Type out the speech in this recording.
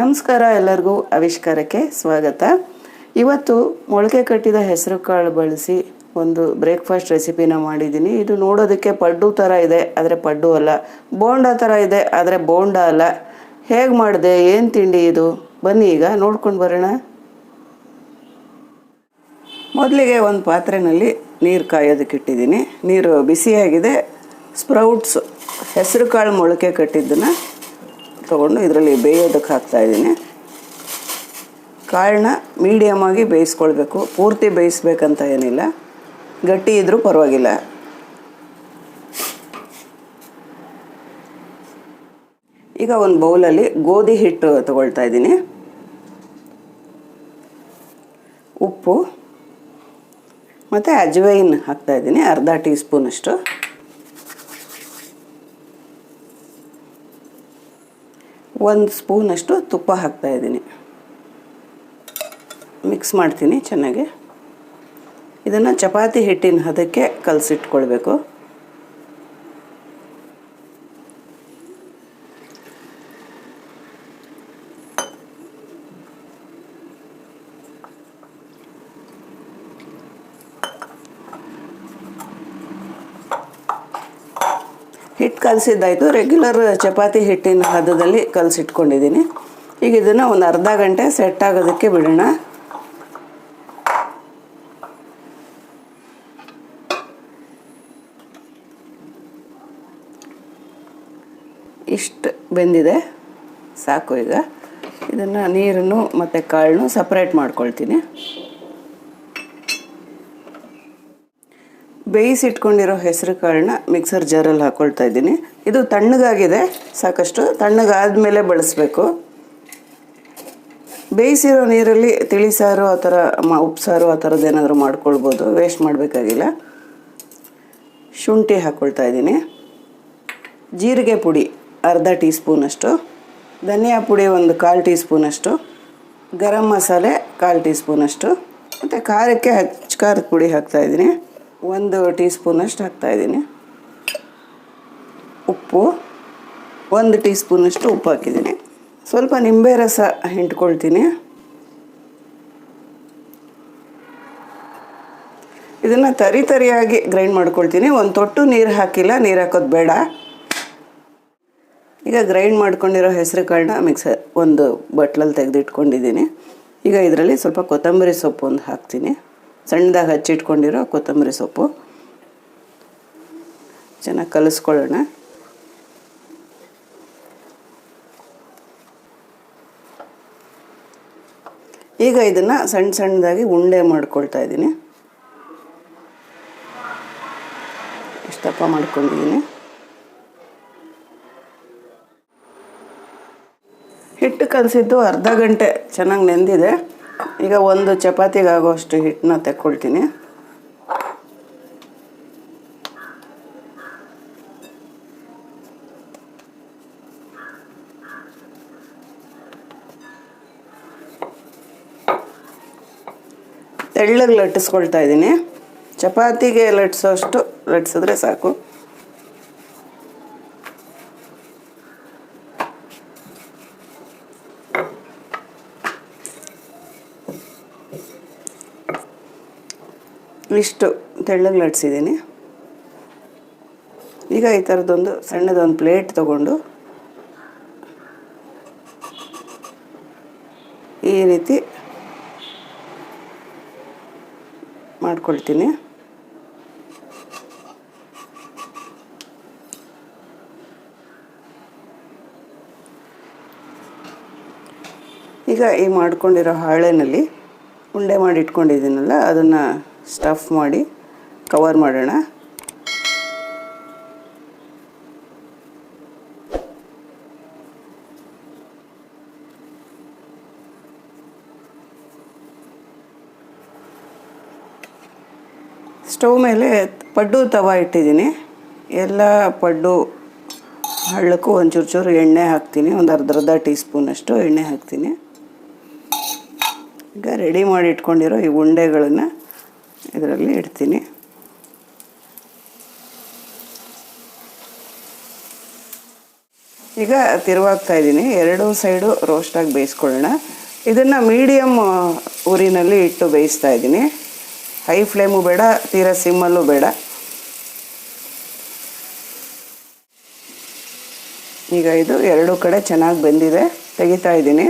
ನಮಸ್ಕಾರ ಎಲ್ಲರಿಗೂ ಆವಿಷ್ಕಾರಕ್ಕೆ ಸ್ವಾಗತ. ಇವತ್ತು ಮೊಳಕೆ ಕಟ್ಟಿದ ಹೆಸರು ಕಾಳು ಬಳಸಿ ಒಂದು ಬ್ರೇಕ್ಫಾಸ್ಟ್ ರೆಸಿಪಿನ ಮಾಡಿದ್ದೀನಿ. ಇದು ನೋಡೋದಕ್ಕೆ ಪಡ್ಡು ಥರ ಇದೆ, ಆದರೆ ಪಡ್ಡು ಅಲ್ಲ. ಬೋಂಡ ಥರ ಇದೆ, ಆದರೆ ಬೋಂಡ ಅಲ್ಲ. ಹೇಗೆ ಮಾಡಿದೆ, ಏನು ತಿಂಡಿ ಇದು? ಬನ್ನಿ ಈಗ ನೋಡ್ಕೊಂಡು ಬರೋಣ. ಮೊದಲಿಗೆ ಒಂದು ಪಾತ್ರೆಯಲ್ಲಿ ನೀರು ಕಾಯೋದಕ್ಕಿಟ್ಟಿದ್ದೀನಿ ನೀರು ಬಿಸಿಯಾಗಿದೆ. ಸ್ಪ್ರೌಟ್ಸ್, ಹೆಸರು ಕಾಳು ಮೊಳಕೆ ಕಟ್ಟಿದ್ದನ್ನು ತೊಗೊಂಡು ಇದರಲ್ಲಿ ಬೇಯೋದಕ್ಕೆ ಹಾಕ್ತಾಯಿದ್ದೀನಿ ಕಾಳನ್ನ ಮೀಡಿಯಮ್ ಆಗಿ ಬೇಯಿಸ್ಕೊಳ್ಬೇಕು. ಪೂರ್ತಿ ಬೇಯಿಸ್ಬೇಕಂತ ಏನಿಲ್ಲ. ಗಟ್ಟಿ ಇದ್ದರೂ ಪರವಾಗಿಲ್ಲ. ಈಗ ಒಂದು ಬೌಲಲ್ಲಿ ಗೋಧಿ ಹಿಟ್ಟು ತಗೊಳ್ತಾ ಇದ್ದೀನಿ. ಉಪ್ಪು. ಮತ್ತು ಅಜ್ವೈನ್ ಹಾಕ್ತಾಯಿದ್ದೀನಿ ಅರ್ಧ ಟೀ ಸ್ಪೂನಷ್ಟು ಒಂದು ಸ್ಪೂನಷ್ಟು ತುಪ್ಪ ಹಾಕ್ತಾಯಿದ್ದೀನಿ ಮಿಕ್ಸ್ ಮಾಡ್ತೀನಿ ಚೆನ್ನಾಗಿ. ಇದನ್ನು ಚಪಾತಿ ಹಿಟ್ಟಿನ ಹದಕ್ಕೆ ಕಲಸಿಟ್ಕೊಳ್ಬೇಕು. ಹಿಟ್ಟು ಕಲಸಿದ್ದಾಯಿತು. ರೆಗ್ಯುಲರ್ ಚಪಾತಿ ಹಿಟ್ಟಿನ ಹದದಲ್ಲಿ ಕಲಸಿಟ್ಕೊಂಡಿದ್ದೀನಿ. ಈಗ ಇದನ್ನು ಒಂದು ಅರ್ಧ ಗಂಟೆ ಸೆಟ್ ಆಗೋದಕ್ಕೆ ಬಿಡೋಣ. ಇಷ್ಟು ಬೆಂದಿದೆ. ಸಾಕು ಈಗ. ಇದನ್ನು ನೀರನ್ನು ಮತ್ತು ಕಾಳನ್ನು ಸಪ್ರೇಟ್ ಮಾಡ್ಕೊಳ್ತೀನಿ. ಬೇಯಿಸಿಟ್ಕೊಂಡಿರೋ ಹೆಸರು ಕಾಳನ್ನ ಮಿಕ್ಸರ್ ಜಾರಲ್ಲಿ ಹಾಕ್ಕೊಳ್ತಾ ಇದ್ದೀನಿ. ಇದು ತಣ್ಣಗಾಗಿದೆ, ಸಾಕಷ್ಟು ತಣ್ಣಗಾದ್ಮೇಲೆ ಬಳಸಬೇಕು. ಬೇಯಿಸಿರೋ ನೀರಲ್ಲಿ ತಿಳಿಸಾರು ಆ ಥರ ಮ ಉಪ್ಸಾರು ಆ ಥರದ್ದು ಏನಾದರೂ ಮಾಡ್ಕೊಳ್ಬೋದು, ವೇಸ್ಟ್ ಮಾಡಬೇಕಾಗಿಲ್ಲ. ಶುಂಠಿ ಹಾಕ್ಕೊಳ್ತಾ ಇದ್ದೀನಿ. ಜೀರಿಗೆ ಪುಡಿ, ಅರ್ಧ ಟೀ ಸ್ಪೂನಷ್ಟು ಧನಿಯಾ ಪುಡಿ ಒಂದು ಕಾಲು ಟೀ ಸ್ಪೂನಷ್ಟು ಗರಂ ಮಸಾಲೆ ಕಾಲು ಟೀ ಸ್ಪೂನಷ್ಟು ಮತ್ತು ಖಾರಕ್ಕೆ ಹಚ್ಚ ಖಾರದ ಪುಡಿ ಹಾಕ್ತಾಯಿದ್ದೀನಿ ಒಂದು ಟೀ ಸ್ಪೂನಷ್ಟು ಹಾಕ್ತಾಯಿದ್ದೀನಿ. ಉಪ್ಪು. ಒಂದು ಟೀ ಸ್ಪೂನಷ್ಟು ಉಪ್ಪು ಹಾಕಿದ್ದೀನಿ. ಸ್ವಲ್ಪ ನಿಂಬೆ ರಸ ಹಿಂಡ್ಕೊಳ್ತೀನಿ. ಇದನ್ನು ತರಿ ತರಿಯಾಗಿ ಗ್ರೈಂಡ್ ಮಾಡ್ಕೊಳ್ತೀನಿ. ಒಂದು ತೊಟ್ಟು ನೀರು ಹಾಕಿಲ್ಲ, ನೀರು ಹಾಕೋದು ಬೇಡ. ಈಗ ಗ್ರೈಂಡ್ ಮಾಡ್ಕೊಂಡಿರೋ ಹೆಸರು ಕಾಳನ್ನ ಮಿಕ್ಸರ್ ಒಂದು ಬಟ್ಲಲ್ಲಿ ತೆಗೆದಿಟ್ಕೊಂಡಿದ್ದೀನಿ. ಈಗ ಇದರಲ್ಲಿ ಸ್ವಲ್ಪ ಕೊತ್ತಂಬರಿ ಸೊಪ್ಪು ಒಂದು ಹಾಕ್ತೀನಿ. ಸಣ್ಣದಾಗಿ ಹಚ್ಚಿಟ್ಕೊಂಡಿರೋ ಕೊತ್ತಂಬರಿ ಸೊಪ್ಪು. ಚೆನ್ನಾಗಿ ಕಲಿಸ್ಕೊಳ್ಳೋಣ. ಈಗ ಇದನ್ನು ಸಣ್ಣ ಸಣ್ಣದಾಗಿ ಉಂಡೆ ಮಾಡ್ಕೊಳ್ತಾ ಇದ್ದೀನಿ. ಇಷ್ಟಪ್ಪ ಮಾಡ್ಕೊಂಡಿದ್ದೀನಿ. ಹಿಟ್ಟು ಕಲಸಿದ್ದು ಅರ್ಧ ಗಂಟೆ, ಚೆನ್ನಾಗಿ ನೆಂದಿದೆ. ಈಗ ಒಂದು ಚಪಾತಿಗೆ ಆಗೋಷ್ಟು ಹಿಟ್ಟನ್ನ ತೆಕ್ಕೊಳ್ತೀನಿ. ತೆಳ್ಳಗೆ ಲಟ್ಟಿಸ್ಕೊಳ್ತಾ ಇದ್ದೀನಿ. ಚಪಾತಿಗೆ ಲಟ್ಸೋಷ್ಟು ಲಟ್ಸಿದ್ರೆ ಸಾಕು. ಇಷ್ಟು ತೆಳ್ಳಗೆ ಲಟ್ಸಿದ್ದೀನಿ. ಈಗ ಈ ಥರದ್ದೊಂದು ಸಣ್ಣದೊಂದು ಪ್ಲೇಟ್ ತಗೊಂಡು ಈ ರೀತಿ ಮಾಡ್ಕೊಳ್ತೀನಿ. ಈಗ ಈ ಮಾಡ್ಕೊಂಡಿರೋ ಹಾಳೆನಲ್ಲಿ ಉಂಡೆ ಮಾಡಿ ಇಟ್ಕೊಂಡಿದ್ದೀನಲ್ಲ, ಅದನ್ನು ಸ್ಟಫ್ ಮಾಡಿ ಕವರ್ ಮಾಡೋಣ. ಸ್ಟವ್ ಮೇಲೆ ಪಡ್ಡು ತವ ಇಟ್ಟಿದ್ದೀನಿ. ಎಲ್ಲ ಪಡ್ಡು ಹಳ್ಳಕ್ಕೂ ಒಂಚೂರು ಚೂರು ಎಣ್ಣೆ ಹಾಕ್ತೀನಿ. ಒಂದು ಅರ್ಧ ಅರ್ಧ ಟೀ ಸ್ಪೂನಷ್ಟು ಎಣ್ಣೆ ಹಾಕ್ತೀನಿ. ಈಗ ರೆಡಿ ಮಾಡಿ ಇಟ್ಕೊಂಡಿರೋ ಈ ಉಂಡೆಗಳನ್ನು ಇದರಲ್ಲಿ ಇಡ್ತೀನಿ. ಈಗ ತಿರುವಾಗ್ತಾ ಇದ್ದೀನಿ. ಎರಡೂ ಸೈಡು ರೋಸ್ಟಾಗಿ ಬೇಯಿಸ್ಕೊಳ್ಳೋಣ. ಇದನ್ನು ಮೀಡಿಯಮ್ ಊರಿನಲ್ಲಿ ಇಟ್ಟು ಬೇಯಿಸ್ತಾ ಇದ್ದೀನಿ. ಹೈ ಫ್ಲೇಮು ಬೇಡ, ತೀರ ಸಿಮ್ಮಲ್ಲೂ ಬೇಡ. ಈಗ ಇದು ಎರಡೂ ಕಡೆ ಚೆನ್ನಾಗಿ ಬೆಂದಿದೆ. ತೆಗಿತಾ ಇದ್ದೀನಿ.